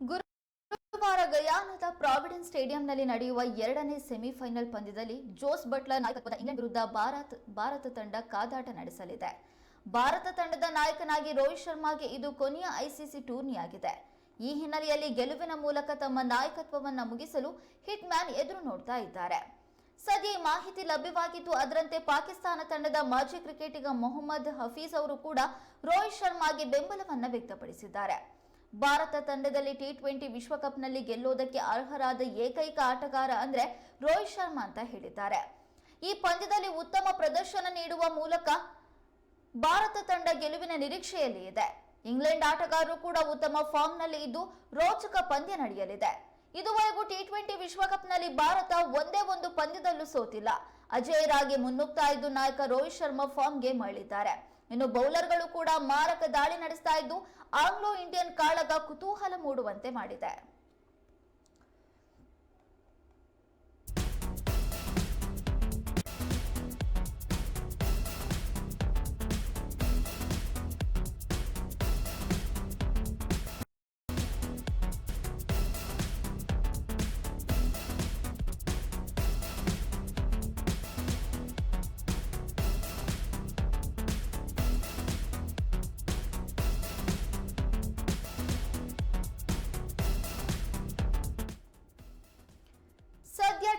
ಗುರುವಾರ ಗಯಾನದ ಪ್ರಾವಿಡೆನ್ಸ್ ಸ್ಟೇಡಿಯಂನಲ್ಲಿ ನಡೆಯುವ ಎರಡನೇ ಸೆಮಿಫೈನಲ್ ಪಂದ್ಯದಲ್ಲಿ ಜೋಸ್ ಬಟ್ಲರ್ ನಾಯಕತ್ವದ ಇಂಗ್ಲೆಂಡ್ ವಿರುದ್ಧ ಭಾರತ ಭಾರತ ತಂಡ ಕಾದಾಟ ನಡೆಸಲಿದೆ. ಭಾರತ ತಂಡದ ನಾಯಕನಾಗಿ ರೋಹಿತ್ ಶರ್ಮಾಗೆ ಇದು ಕೊನೆಯ ಐಸಿಸಿ ಟೂರ್ನಿಯಾಗಿದೆ. ಈ ಹಿನ್ನೆಲೆಯಲ್ಲಿ ಗೆಲುವಿನ ಮೂಲಕ ತಮ್ಮ ನಾಯಕತ್ವವನ್ನು ಮುಗಿಸಲು ಹಿಟ್ ಮ್ಯಾನ್ ಎದುರು ನೋಡ್ತಾ ಇದ್ದಾರೆ. ಸದ್ಯ ಮಾಹಿತಿ ಲಭ್ಯವಾಗಿದ್ದು, ಅದರಂತೆ ಪಾಕಿಸ್ತಾನ ತಂಡದ ಮಾಜಿ ಕ್ರಿಕೆಟಿಗ ಮೊಹಮ್ಮದ್ ಹಫೀಜ್ ಅವರು ಕೂಡ ರೋಹಿತ್ ಶರ್ಮಾಗೆ ಬೆಂಬಲವನ್ನು ವ್ಯಕ್ತಪಡಿಸಿದ್ದಾರೆ. ಭಾರತ ತಂಡದಲ್ಲಿ ಟಿ ಟ್ವೆಂಟಿ ವಿಶ್ವಕಪ್ನಲ್ಲಿ ಗೆಲ್ಲೋದಕ್ಕೆ ಅರ್ಹರಾದ ಏಕೈಕ ಆಟಗಾರ ಅಂದ್ರೆ ರೋಹಿತ್ ಶರ್ಮಾ ಅಂತ ಹೇಳಿದ್ದಾರೆ. ಈ ಪಂದ್ಯದಲ್ಲಿ ಉತ್ತಮ ಪ್ರದರ್ಶನ ನೀಡುವ ಮೂಲಕ ಭಾರತ ತಂಡ ಗೆಲುವಿನ ನಿರೀಕ್ಷೆಯಲ್ಲಿ ಇದೆ. ಇಂಗ್ಲೆಂಡ್ ಆಟಗಾರರು ಕೂಡ ಉತ್ತಮ ಫಾರ್ಮ್ನಲ್ಲಿ ಇದ್ದು ರೋಚಕ ಪಂದ್ಯ ನಡೆಯಲಿದೆ. ಇದುವರೆಗೂ ಟಿ ಟ್ವೆಂಟಿ ವಿಶ್ವಕಪ್ನಲ್ಲಿ ಭಾರತ ಒಂದೇ ಒಂದು ಪಂದ್ಯದಲ್ಲೂ ಸೋತಿಲ್ಲ. ಅಜೇಯರಾಗಿ ಮುನ್ನುಗ್ತಾ ಇದ್ದು ನಾಯಕ ರೋಹಿತ್ ಶರ್ಮಾ ಫಾರ್ಮ್ಗೆ ಮರಳಿದ್ದಾರೆ. ಇನ್ನು ಬೌಲರ್ಗಳು ಕೂಡ ಮಾರಕ ದಾಳಿ ನಡೆಸ್ತಾ ಇದ್ದು ಆಂಗ್ಲೋ ಇಂಡಿಯನ್ ಕಾಳಗ ಕುತೂಹಲ ಮೂಡುವಂತೆ ಮಾಡಿದೆ.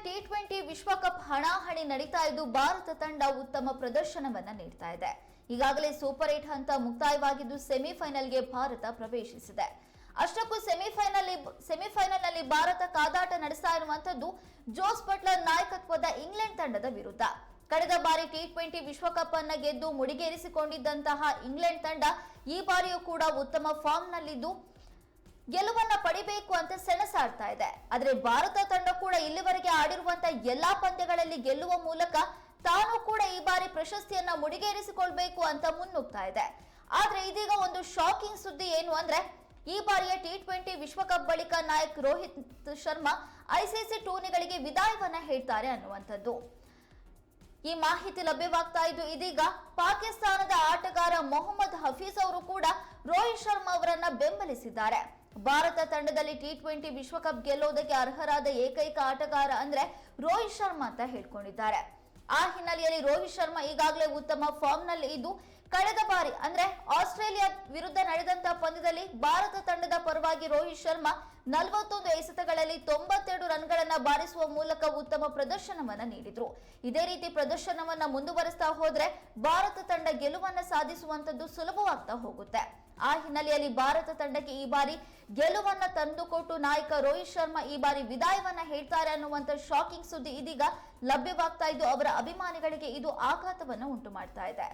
ಟಿ ಟ್ವೆಂಟಿ ವಿಶ್ವಕಪ್ ಹಣಾಹಣಿ ನಡೀತಾ ಇದ್ದು ಭಾರತ ತಂಡ ಉತ್ತಮ ಪ್ರದರ್ಶನವನ್ನ ನೀಡ್ತಾ ಇದೆ. ಈಗಾಗಲೇ ಸೂಪರ್ ಏಟ್ ಹಂತ ಮುಕ್ತಾಯವಾಗಿದ್ದು ಸೆಮಿಫೈನಲ್ಗೆ ಭಾರತ ಪ್ರವೇಶಿಸಿದೆ. ಅಷ್ಟಕ್ಕೂ ಸೆಮಿಫೈನಲ್ ಸೆಮಿಫೈನಲ್ನಲ್ಲಿ ಭಾರತ ಕಾದಾಟ ನಡೆಸ್ತಾ ಇರುವಂತದ್ದು ಜೋಸ್ ಬಟ್ಲರ್ ನಾಯಕತ್ವದ ಇಂಗ್ಲೆಂಡ್ ತಂಡದ ವಿರುದ್ಧ. ಕಳೆದ ಬಾರಿ ಟಿ ಟ್ವೆಂಟಿ ವಿಶ್ವಕಪ್ ಅನ್ನ ಗೆದ್ದು ಮುಡಿಗೇರಿಸಿಕೊಂಡಿದ್ದಂತಹ ಇಂಗ್ಲೆಂಡ್ ತಂಡ ಈ ಬಾರಿಯೂ ಕೂಡ ಉತ್ತಮ ಫಾರ್ಮ್ನಲ್ಲಿದ್ದು ಗೆಲುವನ್ನ ಪಡಿಬೇಕು ಅಂತ ಸೆಣಸಾಡ್ತಾ ಇದೆ. ಆದ್ರೆ ಭಾರತ ತಂಡ ಕೂಡ ಇಲ್ಲಿವರೆಗೆ ಆಡಿರುವಂತ ಎಲ್ಲಾ ಪಂದ್ಯಗಳಲ್ಲಿ ಗೆಲ್ಲುವ ಮೂಲಕ ತಾನು ಕೂಡ ಈ ಬಾರಿ ಪ್ರಶಸ್ತಿಯನ್ನ ಮುಡಿಗೇರಿಸಿಕೊಳ್ಬೇಕು ಅಂತ ಮುನ್ನುಗ್ತಾ ಇದೆ. ಆದ್ರೆ ಇದೀಗ ಒಂದು ಶಾಕಿಂಗ್ ಸುದ್ದಿ ಏನು ಅಂದ್ರೆ, ಈ ಬಾರಿಯ ಟಿ ಟ್ವೆಂಟಿ ವಿಶ್ವಕಪ್ ಬಳಿಕ ನಾಯಕ್ ರೋಹಿತ್ ಶರ್ಮಾ ಐಸಿಸಿ ಟೂರ್ನಿಗಳಿಗೆ ವಿದಾಯವನ್ನ ಹೇಳ್ತಾರೆ ಅನ್ನುವಂಥದ್ದು. ಈ ಮಾಹಿತಿ ಲಭ್ಯವಾಗ್ತಾ ಇದ್ದು ಇದೀಗ ಪಾಕಿಸ್ತಾನದ ಆಟಗಾರ ಮೊಹಮ್ಮದ್ ಹಫೀಜ್ ಅವರು ಕೂಡ ರೋಹಿತ್ ಶರ್ಮಾ ಅವರನ್ನ ಬೆಂಬಲಿಸಿದ್ದಾರೆ. ಭಾರತ ತಂಡದಲ್ಲಿ ಟಿ ಟ್ವೆಂಟಿ ವಿಶ್ವಕಪ್ ಗೆಲ್ಲೋದಕ್ಕೆ ಅರ್ಹರಾದ ಏಕೈಕ ಆಟಗಾರ ಅಂದ್ರೆ ರೋಹಿತ್ ಶರ್ಮಾ ಅಂತ ಹೇಳ್ಕೊಂಡಿದ್ದಾರೆ. ಆ ಹಿನ್ನೆಲೆಯಲ್ಲಿ ರೋಹಿತ್ ಶರ್ಮಾ ಈಗಾಗಲೇ ಉತ್ತಮ ಫಾರ್ಮ್ನಲ್ಲಿ ಇದ್ದು, ಕಳೆದ ಬಾರಿ ಅಂದ್ರೆ ಆಸ್ಟ್ರೇಲಿಯಾ ವಿರುದ್ಧ ನಡೆದಂತ ಪಂದ್ಯದಲ್ಲಿ ಭಾರತ ತಂಡದ ಪರವಾಗಿ ರೋಹಿತ್ ಶರ್ಮಾ ನಲವತ್ತೊಂದು ಎಸೆತಗಳಲ್ಲಿ ತೊಂಬತ್ತೆರಡು ರನ್ಗಳನ್ನ ಬಾರಿಸುವ ಮೂಲಕ ಉತ್ತಮ ಪ್ರದರ್ಶನವನ್ನ ನೀಡಿದ್ರು. ಇದೇ ರೀತಿ ಪ್ರದರ್ಶನವನ್ನ ಮುಂದುವರೆಸ್ತಾ ಹೋದ್ರೆ ಭಾರತ ತಂಡ ಗೆಲುವನ್ನ ಸಾಧಿಸುವಂತದ್ದು ಸುಲಭವಾಗ್ತಾ ಹೋಗುತ್ತೆ. ಆ ಹಿನ್ನೆಲೆಯಲ್ಲಿ ಭಾರತ ತಂಡಕ್ಕೆ ಈ ಬಾರಿ ಗೆಲುವನ್ನ ತಂದುಕೊಟ್ಟು ನಾಯಕ ರೋಹಿತ್ ಶರ್ಮಾ ಈ ಬಾರಿ ವಿದಾಯವನ್ನ ಹೇಳ್ತಾರೆ ಅನ್ನುವಂತ ಶಾಕಿಂಗ್ ಸುದ್ದಿ ಇದೀಗ ಲಭ್ಯವಾಗ್ತಾ ಇದ್ದು ಅವರ ಅಭಿಮಾನಿಗಳಿಗೆ ಇದು ಆಘಾತವನ್ನು ಉಂಟು ಮಾಡ್ತಾ ಇದೆ.